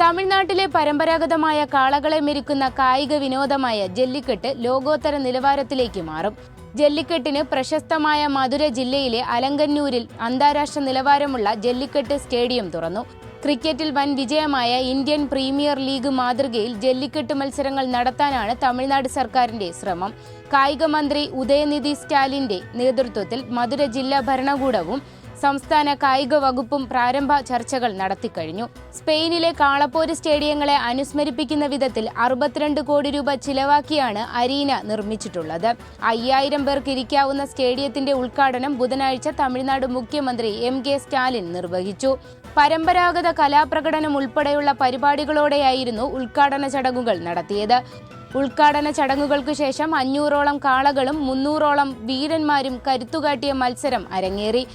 തമിഴ്നാട്ടിലെ പരമ്പരാഗതമായ കാളകളെ മെരുക്കുന്ന കായിക വിനോദമായ ജല്ലിക്കെട്ട് ലോകോത്തര നിലവാരത്തിലേക്ക് മാറും. ജല്ലിക്കെട്ടിന് പ്രശസ്തമായ മധുര ജില്ലയിലെ അലങ്കന്നൂരിൽ അന്താരാഷ്ട്ര നിലവാരമുള്ള ജല്ലിക്കെട്ട് സ്റ്റേഡിയം തുറന്നു. ക്രിക്കറ്റിൽ വൻ വിജയമായ ഇന്ത്യൻ പ്രീമിയർ ലീഗ് മാതൃകയിൽ ജല്ലിക്കെട്ട് മത്സരങ്ങൾ നടത്താനാണ് തമിഴ്നാട് സർക്കാരിന്റെ ശ്രമം. കായിക മന്ത്രി ഉദയനിധി സ്റ്റാലിന്റെ നേതൃത്വത്തിൽ മധുര ജില്ലാ ഭരണകൂടവും സംസ്ഥാന കായിക വകുപ്പും പ്രാരംഭ ചർച്ചകൾ നടത്തിക്കഴിഞ്ഞു. സ്പെയിനിലെ കാളപ്പോര് സ്റ്റേഡിയങ്ങളെ അനുസ്മരിപ്പിക്കുന്ന വിധത്തിൽ അറുപത്തിരണ്ട് കോടി രൂപ ചിലവാക്കിയാണ് അരീന നിർമ്മിച്ചിട്ടുള്ളത്. അയ്യായിരം പേർക്ക് ഇരിക്കാവുന്ന സ്റ്റേഡിയത്തിന്റെ ഉദ്ഘാടനം ബുധനാഴ്ച തമിഴ്നാട് മുഖ്യമന്ത്രി എം കെ സ്റ്റാലിൻ നിർവഹിച്ചു. പരമ്പരാഗത കലാപ്രകടനം ഉൾപ്പെടെയുള്ള പരിപാടികളോടെയായിരുന്നു ഉദ്ഘാടന ചടങ്ങുകൾ നടത്തിയത്. ഉദ്ഘാടന ചടങ്ങുകൾക്ക് ശേഷം അഞ്ഞൂറോളം കാളകളും മുന്നൂറോളം വീരന്മാരും കരുത്തുകാട്ടിയ മത്സരം അരങ്ങേറി.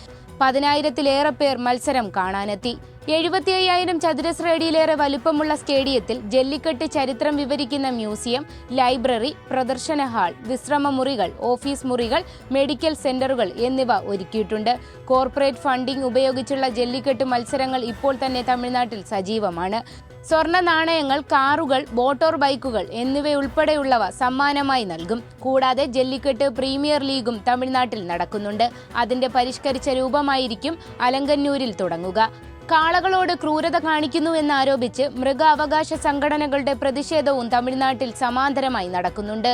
പതിനായിരത്തിലേറെ പേർ മത്സരം കാണാനെത്തി. എഴുപത്തി അയ്യായിരം ചതുരശ്ര അടിയിലേറെ വലുപ്പമുള്ള സ്റ്റേഡിയത്തിൽ ജല്ലിക്കെട്ട് ചരിത്രം വിവരിക്കുന്ന മ്യൂസിയം ലൈബ്രറി പ്രദർശന ഹാൾ വിശ്രമ മുറികൾ ഓഫീസ് മുറികൾ മെഡിക്കൽ സെന്ററുകൾ എന്നിവ ഒരുക്കിയിട്ടുണ്ട്. കോർപ്പറേറ്റ് ഫണ്ടിംഗ് ഉപയോഗിച്ചുള്ള ജല്ലിക്കെട്ട് മത്സരങ്ങൾ ഇപ്പോൾ തന്നെ തമിഴ്നാട്ടിൽ സജീവമാണ്. സ്വർണ നാണയങ്ങൾ കാറുകൾ മോട്ടോർ ബൈക്കുകൾ എന്നിവയുൾപ്പെടെയുള്ളവ സമ്മാനമായി നൽകും. കൂടാതെ ജല്ലിക്കെട്ട് പ്രീമിയർ ലീഗും തമിഴ്നാട്ടിൽ നടക്കുന്നുണ്ട്. അതിന്റെ പരിഷ്കരിച്ച രൂപമായിരിക്കും അലങ്കന്നൂരിൽ തുടങ്ങുക. കാളകളോട് ക്രൂരത കാണിക്കുന്നുവെന്നാരോപിച്ച് മൃഗാവകാശ സംഘടനകളുടെ പ്രതിഷേധവും തമിഴ്നാട്ടിൽ സമാന്തരമായി നടക്കുന്നുണ്ട്.